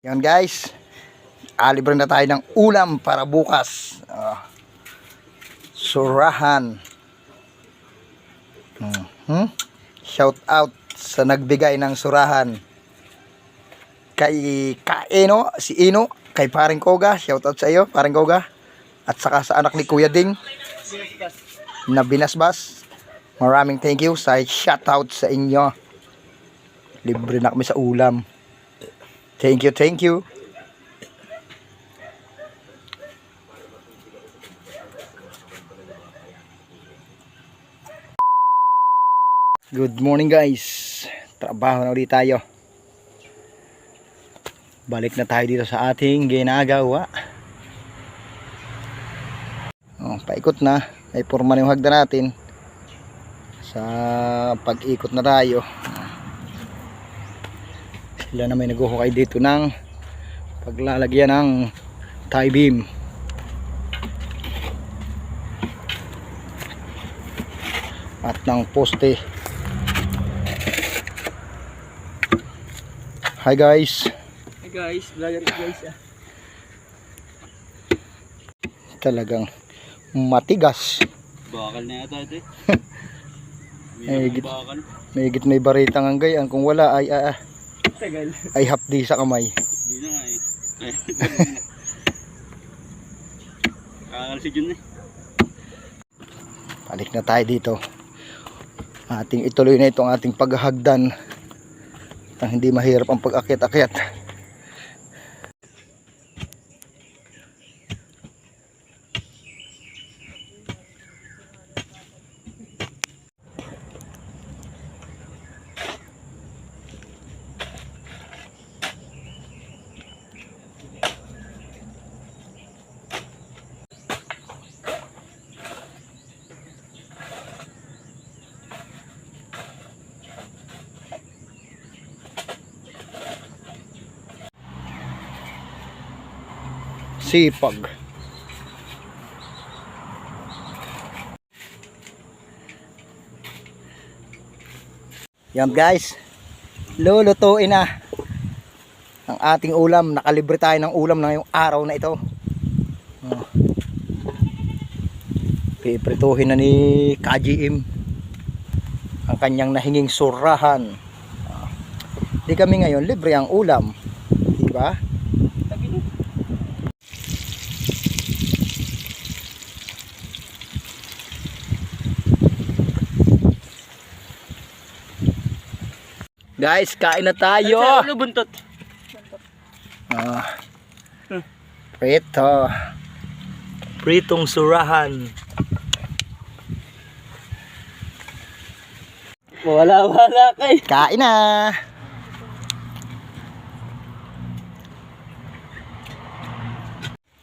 Yan guys. Alibre na tayo ng ulam para bukas. Ah. surahan. Mhm. Shout out sa nagbigay ng surahan. Kay Kaeno, si Ino, kay Paring Koga, shout out sa iyo, Paring Koga. At saka sa anak ni Kuya Ding na binasbas. Maraming thank you sa shout out sa inyo. Libre na kami sa ulam. Thank you, thank you. Good morning guys. Trabaho na ulit tayo. Balik na tayo dito sa ating ginagawa. Oh, paikot na. Ay porma na yung hagda natin. Sa pag-ikot na tayo. Sila na may naghuhukay dito ng paglalagyan ng tie beam. At ng poste. Hi guys. Hey guys, vlogger guys ah. Talagang matigas. Bakal na yata ito eh. Ay, git- bakal. May may baritang ang gayaan. Kung wala ay ah, ah, Tagal. ay hapdi sa kamay. Hindi na nga eh. Kakalsi dyan eh. Balik na tayo dito. Ating ituloy na itong ating paghahagdan. At hindi mahirap ang pag-akyat-akyat. Sipag. Yan guys. Lulutuin na ang ating ulam. Nakalibre tayo ng ulam na yung araw na ito. Oh. Na ni KGM ang kanyang nahinging surahan. Oh. Di kami ngayon libre ang ulam. Di ba? Guys, kain na tayo. Ano buntot? Ah. Prito. Pritong surahan. Wala wala kay. Kain na.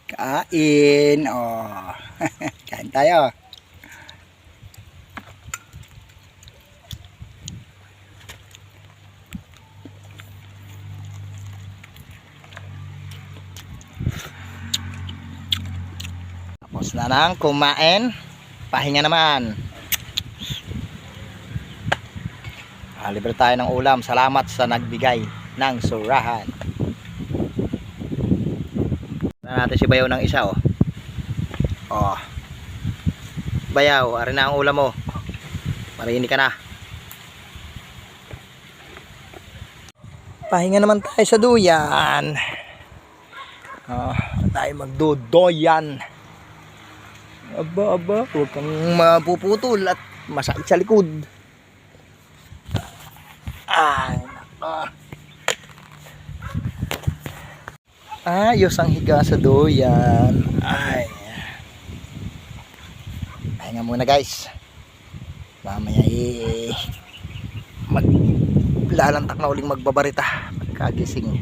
Kain. Oh. Kain tayo. Tapos na lang kumain. Pahinga naman. Ah, libre tayo ng ulam. Salamat sa nagbigay ng surahan. Na natin si Bayaw ng isa oh. Oh. Bayaw, ari na ang ulam mo. Marinig ka na. Pahinga naman tayo sa duyan. Oh, tayo magdudoyan. Aba, aba, huwag kang mapuputol at masakit sa likod. Ay, nako. Ayos ang higa sa doyan. Ay. Pahinga muna guys. Mamaya eh, maglalantak na uling magbabarita. Pagkagising.